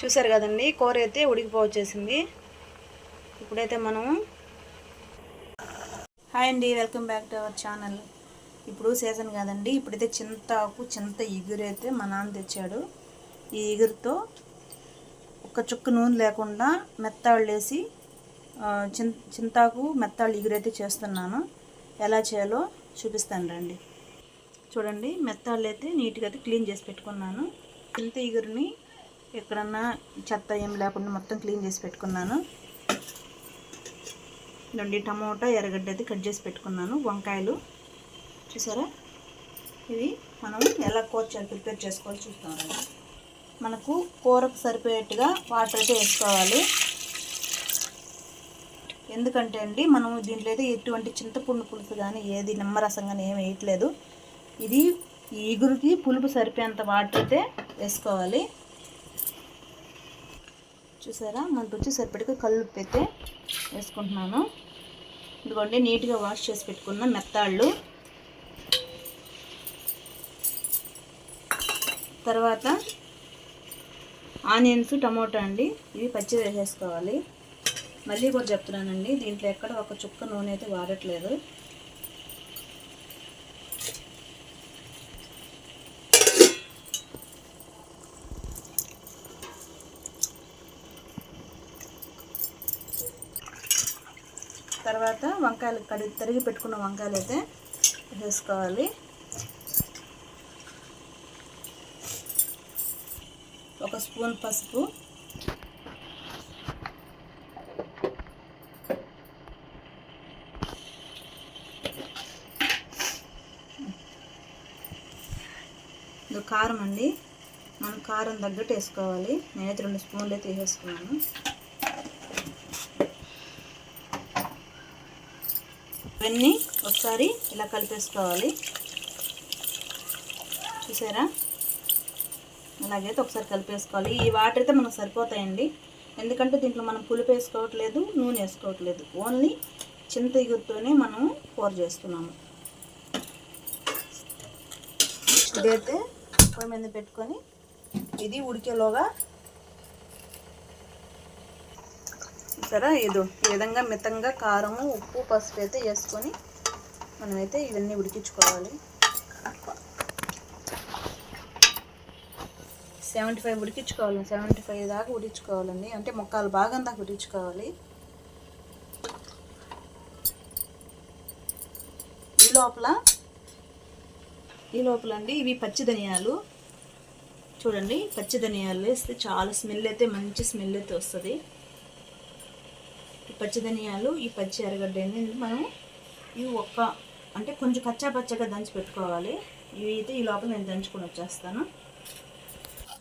చూసారు కదండి కూర అయితే ఉడికిపోవచ్చేసింది. ఇప్పుడైతే మనము హాయ్ అండి welcome back to our channel. ఇప్పుడు సీజన్ కాదండి ఇప్పుడైతే చింతాకు చింత ఎగురైతే అయితే మా నాన్న తెచ్చాడు. ఈ ఎగురుతో ఒక చుక్క నూనె లేకుండా మెత్తాళ్ళు వేసి చిం చిన్ చింతాకు మెత్తాళ్ళు ఎగురైతే చేస్తున్నాను. ఎలా చేయాలో చూపిస్తాను రండి. చూడండి మెత్తాళ్ళు అయితే నీట్గా అయితే క్లీన్ చేసి పెట్టుకున్నాను. చింత ఎగురుని ఎక్కడన్నా చెత్త ఏం లేకుండా మొత్తం క్లీన్ చేసి పెట్టుకున్నాను. నుండి టమోటా ఎర్రగడ్డ అయితే కట్ చేసి పెట్టుకున్నాను వంకాయలు. చూసారా? ఇవి మనం ఎలా కూర ప్రిపేర్ చేసుకోవాలి చూస్తాం మనకు కూరకు సరిపోయేట్టుగా వాటర్ అయితే వేసుకోవాలి. ఎందుకంటే అండి మనం దీంట్లో అయితే ఎటువంటి చింతపండు పులుసు కానీ ఏది నిమ్మరసం కానీ ఏమి వేయట్లేదు. ఇది ఈగురికి ఇగురికి పులుపు సరిపోయేంత వాటర్ అయితే వేసుకోవాలి. చూసారా? మనకు వచ్చి సరిపడిగా కల్లుప్పు అయితే వేసుకుంటున్నాను. ఇదిగోండి నీట్గా వాష్ చేసి పెట్టుకున్న మెత్తాళ్ళు. తర్వాత ఆనియన్స్ టమోటా అండి. ఇవి పచ్చి వేసేసుకోవాలి. మళ్ళీ కూడా చెప్తున్నానండి దీంట్లో ఎక్కడ ఒక చుక్క నూనె అయితే వాడట్లేదు. తర్వాత వంకాయలు కడిగి తరిగి పెట్టుకున్న వంకాయలు అయితే వేసుకోవాలి. ఒక స్పూన్ పసుపు. ఇది కారం అండి. మనం కారం తగ్గట్టు వేసుకోవాలి. నేనైతే రెండు స్పూన్లు అయితే వేసుకున్నాను. ఇవన్నీ ఒకసారి ఇలా కలిపేసుకోవాలి. చూసారా? అలాగైతే ఒకసారి కలిపేసుకోవాలి. ఈ వాటర్ అయితే మనకు సరిపోతాయండి. ఎందుకంటే దీంట్లో మనం పులుపు వేసుకోవట్లేదు నూనె వేసుకోవట్లేదు. ఓన్లీ చింత ఇగురుతోనే మనం కూర చేస్తున్నాము. ఇదైతే పొయ్యి మీద పెట్టుకొని ఇది ఉడికేలోగా చూసారా ఏదో ఈ విధంగా మితంగా కారము ఉప్పు పసుపు అయితే వేసుకొని మనమైతే ఇవన్నీ ఉడికించుకోవాలి. సెవెంటీ ఫైవ్ ఉడికించుకోవాలి సెవెంటీ ఫైవ్ దాకా ఉడికించుకోవాలండి. అంటే ముక్కాలు భాగం దాకా ఉడికించుకోవాలి. ఈ లోపల ఈ లోపల అండి ఇవి పచ్చి ధనియాలు. చూడండి పచ్చి ధనియాలు వేస్తే చాలా స్మెల్ అయితే మంచి స్మెల్ అయితే వస్తుంది. ఈ పచ్చి ధనియాలు ఈ పచ్చి ఎర్రగడ్డ ఏంటంటే మనం ఇవి ఒక్క అంటే కొంచెం కచ్చా పచ్చగా దంచి పెట్టుకోవాలి. ఇవి అయితే ఈ లోపల నేను దంచుకొని వచ్చేస్తాను.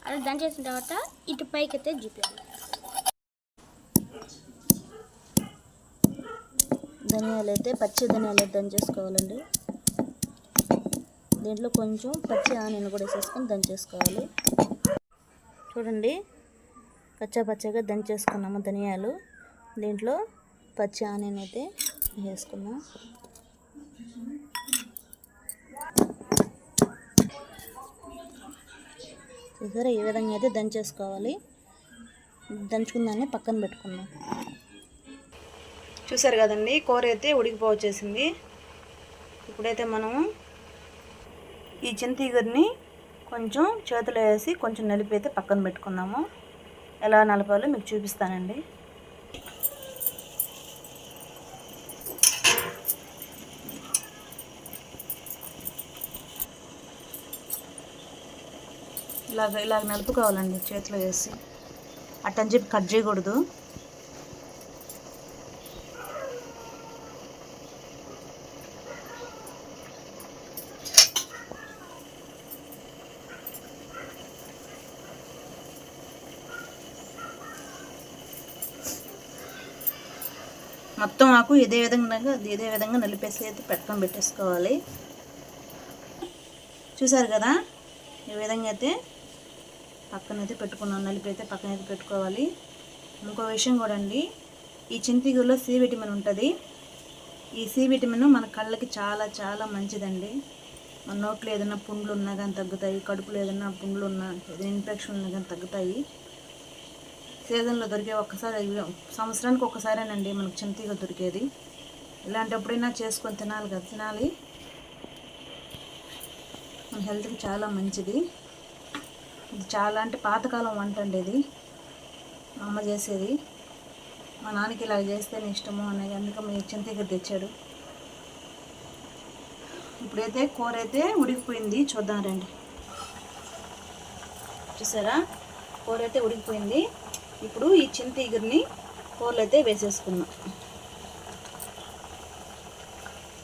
అది దంచేసిన తర్వాత ఇటు పైకి అయితే చూపించాలి ధనియాలు అయితే పచ్చి ధనియాలు అయితే దంచేసుకోవాలండి. దీంట్లో కొంచెం పచ్చి ఆనియన్ కూడా వేసేసుకొని దంచేసుకోవాలి. చూడండి పచ్చ పచ్చగా దంచేసుకున్నాము ధనియాలు. దీంట్లో పచ్చి ఆనియన్ అయితే వేసుకున్నాం. చూసారా? ఈ విధంగా అయితే దంచేసుకోవాలి. దంచుకుందాన్ని పక్కన పెట్టుకున్నాం. చూసారు కదండి? కూర అయితే ఉడికిపోవచ్చేసింది. ఇప్పుడైతే మనము ఈ చింతీగురిని కొంచెం చేతిలో వేసి కొంచెం నలిపి అయితే పక్కన పెట్టుకుందాము. ఎలా నలపాలో మీకు చూపిస్తానండి. ఇలాగ ఇలాగ నలుపుకోవాలండి చేతిలో వేసి. అట్టని చెప్పి కట్ చేయకూడదు. మొత్తం ఆకు ఇదే విధంగా ఇదే విధంగా నలిపేసి అయితే పెట్టుకొని పెట్టేసుకోవాలి. చూసారు కదా? ఈ విధంగా అయితే పక్కన అయితే నలిపి అయితే పక్కన అయితే పెట్టుకోవాలి. ఇంకో విషయం కూడా అండి ఈ చింతిగూరులో సి విటమిన్ ఉంటుంది. ఈ సి విటమిన్ మన కళ్ళకి చాలా చాలా మంచిదండి. మన నోట్లో ఏదైనా పుండ్లు ఉన్నా కానీ తగ్గుతాయి కడుపులో ఏదైనా పుండ్లు ఉన్నా ఏదైనా ఇన్ఫెక్షన్ ఉన్నా కానీ తగ్గుతాయి. సీజన్లో దొరికే ఒక్కసారి సంవత్సరానికి ఒక్కసారేనండి మనకు చింతీగ దొరికేది. ఇలాంటప్పుడైనా చేసుకొని తినాలి కదా తినాలి. మన హెల్త్కి చాలా మంచిది. ఇది చాలా అంటే పాతకాలం వంట అండి ఇది. మా అమ్మ చేసేది. మా నాన్నకి ఇలా చేస్తేనే ఇష్టము అనేది అందుకే మీ చింతీగ తెచ్చాడు. ఇప్పుడైతే కూర అయితే ఉడికిపోయింది. చూద్దాం రండి. చూసారా? కూర అయితే ఉడికిపోయింది. ఇప్పుడు ఈ చింత ఇగురిని కూరలు అయితే వేసేసుకున్నాం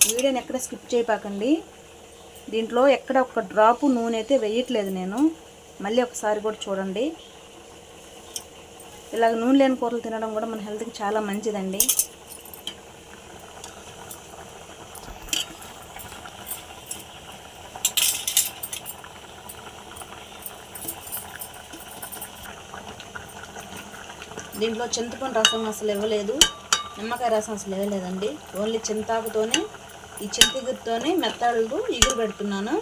వీడియోని ఎక్కడ స్కిప్ చేయపాకండి. దీంట్లో ఎక్కడ ఒక డ్రాపు నూనె అయితే వేయట్లేదు నేను. మళ్ళీ ఒకసారి కూడా చూడండి. ఇలాగ నూనె లేని కూరలు తినడం కూడా మన హెల్త్కి చాలా మంచిదండి. దీంట్లో చింతపండు రసం అసలు ఇవ్వలేదు. నిమ్మకాయ రసం అసలు ఇవ్వలేదండి. ఓన్లీ చింతాకుతోనే ఈ చింతగిరితోనే మెత్తాళ్ళు ఇగురు పెడుతున్నాను.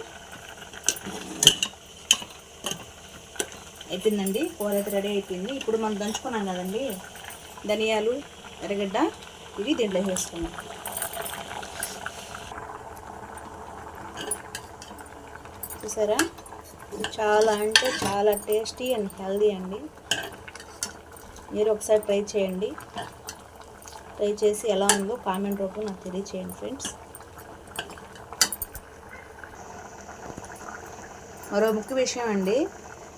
అయిపోయిందండి. కూర అయితే రెడీ అయిపోయింది. ఇప్పుడు మనం దంచుకున్నాం కదండి. ధనియాలు ఎర్రగడ్డ ఇవి దీంట్లో వేసుకున్నాం చూసారా? చాలా అంటే చాలా టేస్టీ అండ్ హెల్దీ అండి. మీరు ఒకసారి ట్రై చేయండి. ట్రై చేసి ఎలా ఉందో కామెంట్ రూపంలో నాకు తెలియచేయండి ఫ్రెండ్స్. మరో ముఖ్య విషయం అండి.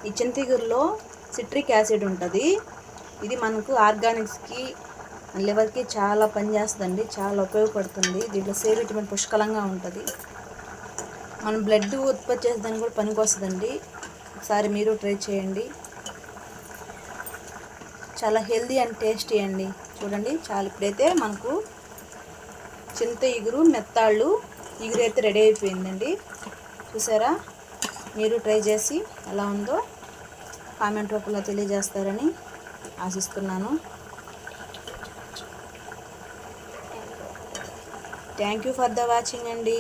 ఈ చింతగిరిలో సిట్రిక్ యాసిడ్ ఉంటుంది. ఇది మనకు ఆర్గానిక్స్కి లివర్కి చాలా పనిచేస్తుందండి చాలా ఉపయోగపడుతుంది. దీంట్లో సి విటమిన్ పుష్కలంగా ఉంటుంది. మనం బ్లడ్ ఉత్పత్తి చేసేదానికి కూడా పనికి వస్తుందండి. ఒకసారి మీరు ట్రై చేయండి. చాలా హెల్దీ అండ్ టేస్టీ అండి. చూడండి చాలా ఇప్పుడైతే మనకు చింత ఇగురు మెత్తాళ్ళు ఇగురు అయితే రెడీ అయిపోయిందండి. చూసారా? మీరు ట్రై చేసి ఎలా ఉందో కామెంట్ రూపంలో తెలియజేస్తారని ఆశిస్తున్నాను. Thank you for the watching అండి.